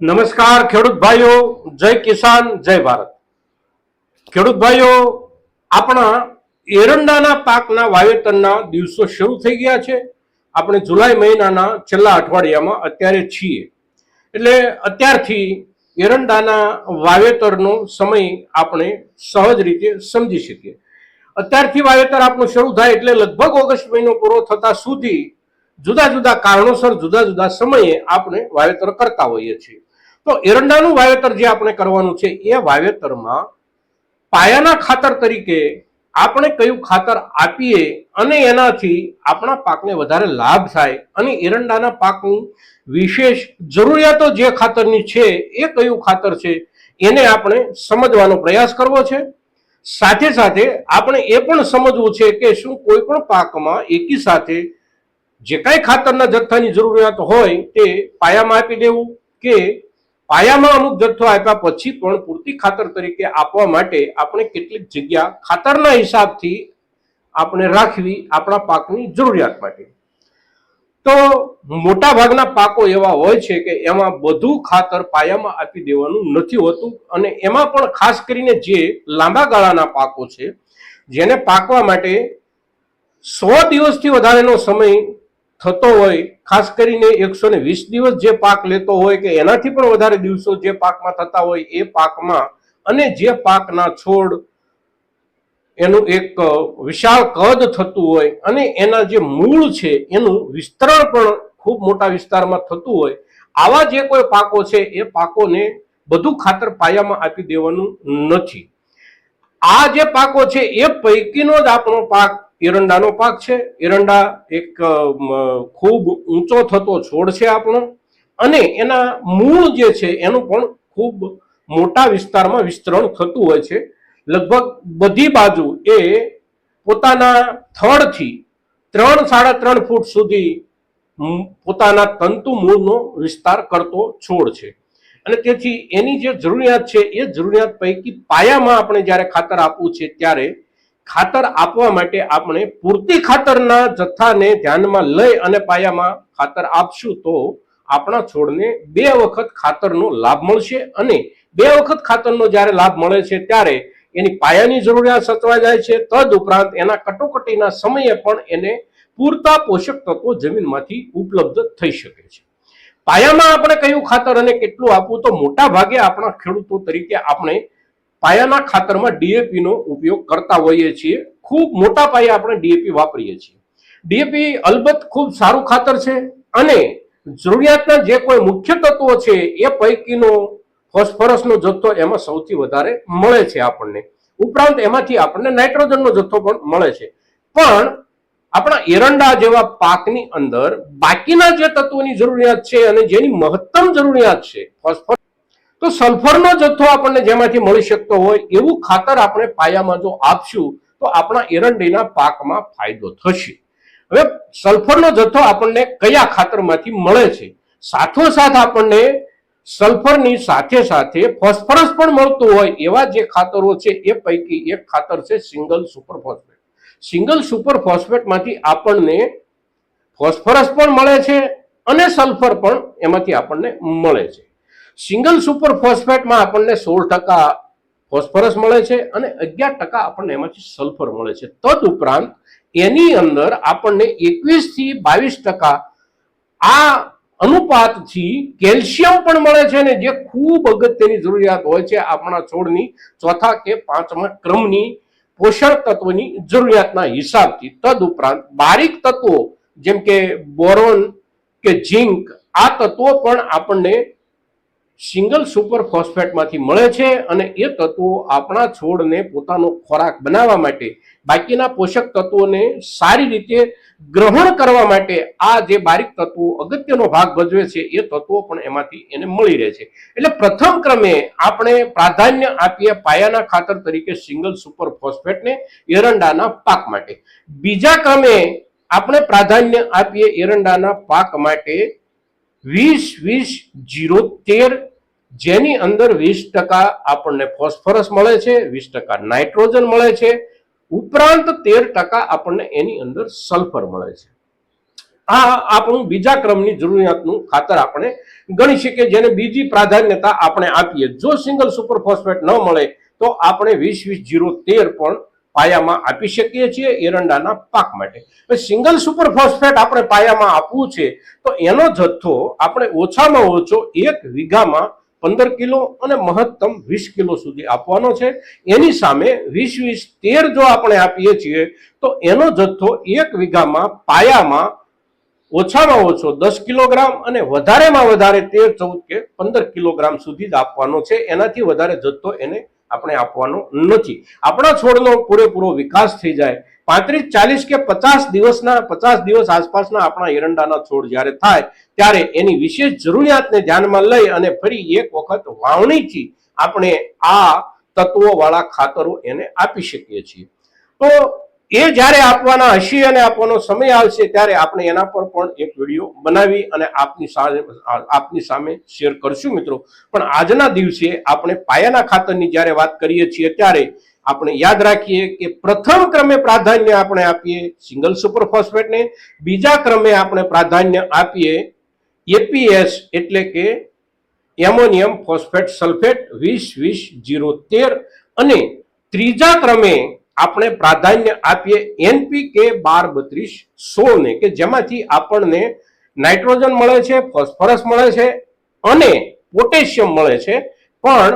નમસ્કાર ખેડૂત ભાઈઓ, જય કિસાન, જય ભારત. ખેડૂત ભાઈઓ, આપણા એરંડાના પાકના વાવેતરના દિવસો શરૂ થઈ ગયા છે. આપણે જુલાઈ મહિનાના છેલ્લા અઠવાડિયામાં અત્યારે છીએ. એટલે અત્યારથી એરંડાના વાવેતરનો સમય આપણે સહજ રીતે સમજી શકીએ. અત્યારથી વાવેતર આપણું શરૂ થાય એટલે લગભગ ઓગસ્ટ મહિનો પૂરો થતા સુધી જુદા જુદા કારણોસર જુદા જુદા સમયે આપણે વાવેતર કરતા હોઈએ છીએ. તો એરંડાનું વાવેતર જે આપણે કરવાનું છે, એ વાવેતરમાં પાયાના ખાતર તરીકે આપણે કયું ખાતર આપીએ અને એનાથી આપણા પાકને વધારે લાભ થાય અને એરંડાના પાકની વિશેષ જરૂરિયાતો જે ખાતરની છે, એ કયું ખાતર છે, એને આપણે સમજવાનો પ્રયાસ કરવો છે. સાથે સાથે આપણે એ પણ સમજવું છે કે શું કોઈ પણ પાકમાં એકી સાથે જે કાંઈ ખાતરના જથ્થાની જરૂરિયાત હોય તે પાયામાં આપી દેવું કે પાયામાં અમુક જથ્થો આપ્યા પછી પણ પૂરતી ખાતર તરીકે આપવા માટે આપણે કેટલીક જગ્યા ખાતરના હિસાબથી આપણે રાખવી આપણા પાકની જરૂરિયાત માટે. તો મોટા ભાગના પાકો એવા હોય છે કે એમાં બધું ખાતર પાયામાં આપી દેવાનું નથી હોતું અને એમાં પણ ખાસ કરીને જે લાંબા ગાળાના પાકો છે, જેને પાકવા માટે સો દિવસથી વધારેનો સમય થતો હોય, ખાસ કરીને એકસો ને વીસ દિવસ જે પાક લેતો હોય કે એનાથી પણ વધારે દિવસો જે પાકમાં થતા હોય એ પાકમાં અને જે પાકના છોડ એનું એક વિશાળ કદ થતું હોય અને એના જે મૂળ છે એનું વિસ્તરણ પણ ખૂબ મોટા વિસ્તારમાં થતું હોય, આવા જે કોઈ પાકો છે એ પાકોને બધું ખાતર પાયામાં આપી દેવાનું નથી. આ જે પાકો છે એ પૈકીનો જ આપણો પાક એરંડાનો પાક છે. એરંડા એક ખૂબ ઊંચો થતો છોડ છે આપણો. અને એના મૂળ જે છે, એનું પણ ખૂબ મોટા વિસ્તારમાં વિસ્તરણ થતું હોય છે. લગભગ બધી બાજુ એ પોતાના થડથી ત્રણ, સાડા ત્રણ ફૂટ સુધી પોતાના તંતુ મૂળનો વિસ્તાર કરતો છોડ છે. અને તેથી એની જે જરૂરિયાત છે, એ જરૂરિયાત પૈકી પાયામાં આપણે જ્યારે ખાતર આપવું છે, ત્યારે ખાતર આપવા માટે આપણે પૂરતી ખાતરના જથ્થાને ધ્યાનમાં લઈ અને પાયામાં ખાતર આપશું તો આપણા છોડને બે વખત ખાતરનો લાભ મળશે અને બે વખત ખાતરનો જ્યારે લાભ મળે છે ત્યારે એની પાયાની જરૂરિયાત સચવા જાય છે. તદ ઉપરાંત એના કટોકટીના સમયે પણ એને પૂરતા પોષક તત્વો જમીનમાંથી ઉપલબ્ધ થઈ શકે છે. પાયામાં આપણે કયું ખાતર અને કેટલું આપવું તો મોટા ભાગે આપણા ખેડૂતો તરીકે આપણે પાયાના ખાતરમાં ડીએપી નો ઉપયોગ કરતા હોઈએ છીએ. ખૂબ મોટા પાયે આપણે ડીએપી વાપરીએ છીએ. ડીએપી અલબત્ત ખૂબ સારું ખાતર છે અને જરૂરિયાતના જે કોઈ મુખ્ય તત્વો છે એ પૈકીનો ફોસ્ફરસનો જથ્થો એમાં સૌથી વધારે મળે છે આપણને. ઉપરાંત એમાંથી આપણને નાઇટ્રોજનનો જથ્થો પણ મળે છે. પણ આપણા એરંડા જેવા પાકની અંદર બાકીના જે તત્વોની જરૂરિયાત છે અને જેની મહત્તમ જરૂરિયાત છે ફોસ્ફરસ તો સલ્ફરનો જથ્થો આપણને જેમાંથી મળી શકતો હોય એવું ખાતર આપણે પાયામાં જો આપશું, તો આપણા એરંડીના પાકમાં ફાયદો થશે. હવે સલ્ફરનો જથ્થો આપણને કયા ખાતરમાંથી મળે છે? સાથોસાથ આપણને સલ્ફરની સાથે સાથે ફોસ્ફરસ પણ મળતું હોય એવા જે ખાતરો છે એ પૈકી એક ખાતર છે single super phosphate. Single super ફોસ્ફેટમાંથી આપણને ફોસ્ફરસ પણ મળે છે અને સલ્ફર પણ એમાંથી આપણને મળે છે. સિંગલ સુપર ફોસ્ફેટમાં આપણને સોળ ટકા ફોસ્ફરસ મળે છે અને અગિયાર ટકા આપણને એમાંથી સલ્ફર મળે છે. તદ ઉપરાંત એની અંદર આપણને એકવીસથી બાવીસ ટકા આ અનુપાતથી કેલ્શિયમ પણ મળે છે ને જે ખૂબ અગત્યની જરૂરિયાત હોય છે આપણા છોડની ચોથા કે પાંચમા ક્રમની પોષણ તત્વની જરૂરિયાતના હિસાબથી. તદ ઉપરાંત બારીક તત્વો જેમ કે બોરોન કે ઝીંક આ તત્વો પણ આપણને સિંગલ સુપર ફોસ્ફેટમાંથી મળે છે અને એ તત્વો આપણા છોડને પોતાનો ખોરાક બનાવવા માટે, બાકીના પોષક તત્વોને સારી રીતે ગ્રહણ કરવા માટે આ જે બારીક તત્વો અગત્યનો ભાગ ભજવે છે, એ તત્વો પણ એમાંથી એને મળી રહે છે. એટલે પ્રથમ ક્રમે આપણે પ્રાધાન્ય આપીએ પાયાના ખાતર તરીકે સિંગલ સુપર ફોસ્ફેટને એરંડાના પાક માટે. બીજા ક્રમે આપણે પ્રાધાન્ય આપીએ એરંડાના પાક માટે વીસ વીસ, જીરો તેર જેની અંદર વીસ ટકા આપણને ફોસ્ફરસ મળે છે, વીસ ટકા નાઇટ્રોજન મળે છે. ઉપરાંત તેર ટકા આપણને એની અંદર સલ્ફર મળે છે. આ આપણું બીજા ક્રમની જરૂરિયાતનું ખાતર આપણે ગણી શકીએ, જેને બીજી પ્રાધાન્યતા આપણે આપીએ. જો સિંગલ સુપર ફોસ્ફેટ ન મળે, તો આપણે વીસ વીસ, જીરો તેર પણ પાયામાં આપી શકીએ છીએ એરંડાના પાક માટે. સિંગલ સુપર ફોસ્ફેટ આપણે પાયામાં આપવું છે, તો એનો જથ્થો આપણે ઓછામાં ઓછો એક વીઘામાં પંદર કિલો અને મહત્તમ વીસ કિલો સુધી આપવાનો છે. એની સામે વીસ વીસ તેર જો આપણે આપીએ છીએ, તો એનો જથ્થો એક વીઘામાં પાયામાં ઓછામાં ઓછો દસ કિલોગ્રામ અને વધારેમાં વધારે તેર, ચૌદ કે પંદર કિલોગ્રામ સુધી જ આપવાનો છે. એનાથી વધારે જથ્થો એને આપણે આપવાનો નથી. આપણા છોડનો પૂરેપૂરો વિકાસ થઈ જાય. પાંત્રીસ, ચાલીસ કે પચાસ દિવસના, પચાસ દિવસ આસપાસના આપણા એરંડાના છોડ જ્યારે થાય, ત્યારે એની વિશેષ જરૂરિયાતને ધ્યાનમાં લઈ અને ફરી એક વખત વાવણીથી આપણે આ તત્વોવાળા ખાતરો એને આપી શકીએ છીએ. તો એ જ્યારે આપવાના હશે અને આપવાનો સમય આવશે, ત્યારે આપણે એના પર પણ એક વીડિયો બનાવી અને આપની સામે આપની સામે શેર કરશું મિત્રો. પણ આજના દિવસે આપણે પાયાના ખાતરની જ્યારે વાત કરીએ છીએ, ત્યારે આપણે યાદ રાખીએ કે પ્રથમ ક્રમે પ્રાધાન્ય આપણે આપીએ સિંગલ સુપર ફોસ્ફેટને બીજા ક્રમે આપણે પ્રાધાન્ય આપીએ એપીએસ એટલે કે એમોનિયમ ફોસ્ફેટ સલ્ફેટ વીસ વીસ જીરો તેર અને ત્રીજા ક્રમે આપણે પ્રાધાન્ય આપીએ એનપીકે બાર બત્રીસ સોળને કે જેમાંથી આપણને નાઇટ્રોજન મળે છે, ફોસ્ફરસ મળે છે અને પોટેશિયમ મળે છે. પણ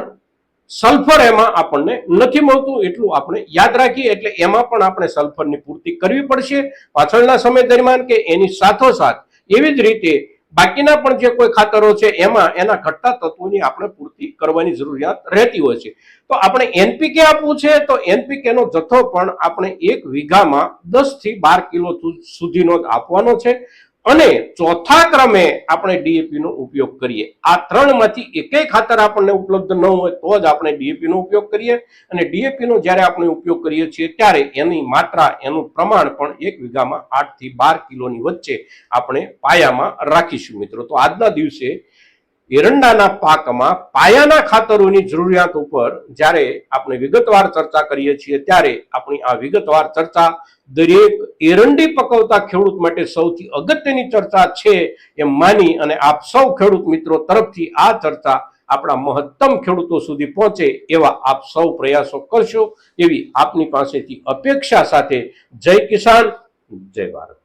સલ્ફર એમાં આપણને નથી મળતું એટલું આપણે યાદ રાખીએ, એટલે એમાં પણ આપણે સલ્ફરની પૂર્તિ કરવી પડશે. પાછળના સમય દરમિયાન કે એની સાથોસાથ એવી જ રીતે બાકીના પણ જે કોઈ ખાતરો છે, એમાં એના ઘટતા તત્વોની આપણે પૂર્તિ કરવાની જરૂરિયાત રહેતી હોય છે. તો આપણે એનપીકે આપવું છે, તો એનપીકે નો જથ્થો પણ આપણે એક વીઘામાં દસથી બાર કિલો સુધીનો આપવાનો છે. અને ચોથા ક્રમે આપણે ડીએપી નો ઉપયોગ કરીએ. આ ત્રણમાંથી એકેય ખાતર આપણને ઉપલબ્ધ ન હોય તો જ આપણે ડીએપી નો ઉપયોગ કરીએ. અને ડીએપી નો જ્યારે આપણે ઉપયોગ કરીએ છીએ ત્યારે એની માત્રા, એનું પ્રમાણ પણ એક વીઘામાં આઠથી બાર કિલોની વચ્ચે આપણે પાયામાં રાખીશું મિત્રો. તો આજના દિવસે એરંડાના પાકમાં પાયાના ખાતરોની જરૂરિયાત ઉપર જ્યારે આપણે વિગતવાર ચર્ચા કરીએ છીએ ત્યારે આપણી આ વિગતવાર ચર્ચા દરેક એરંડી પકવતા ખેડૂત માટે સૌથી અગત્યની ચર્ચા છે એમ માની અને આપ સૌ ખેડૂત મિત્રો તરફથી આ ચર્ચા આપણા મહત્તમ ખેડૂતો સુધી પહોંચે એવા આપ સૌ પ્રયાસો કરશો એવી આપની પાસેથી અપેક્ષા સાથે જય કિસાન, જય ભારત.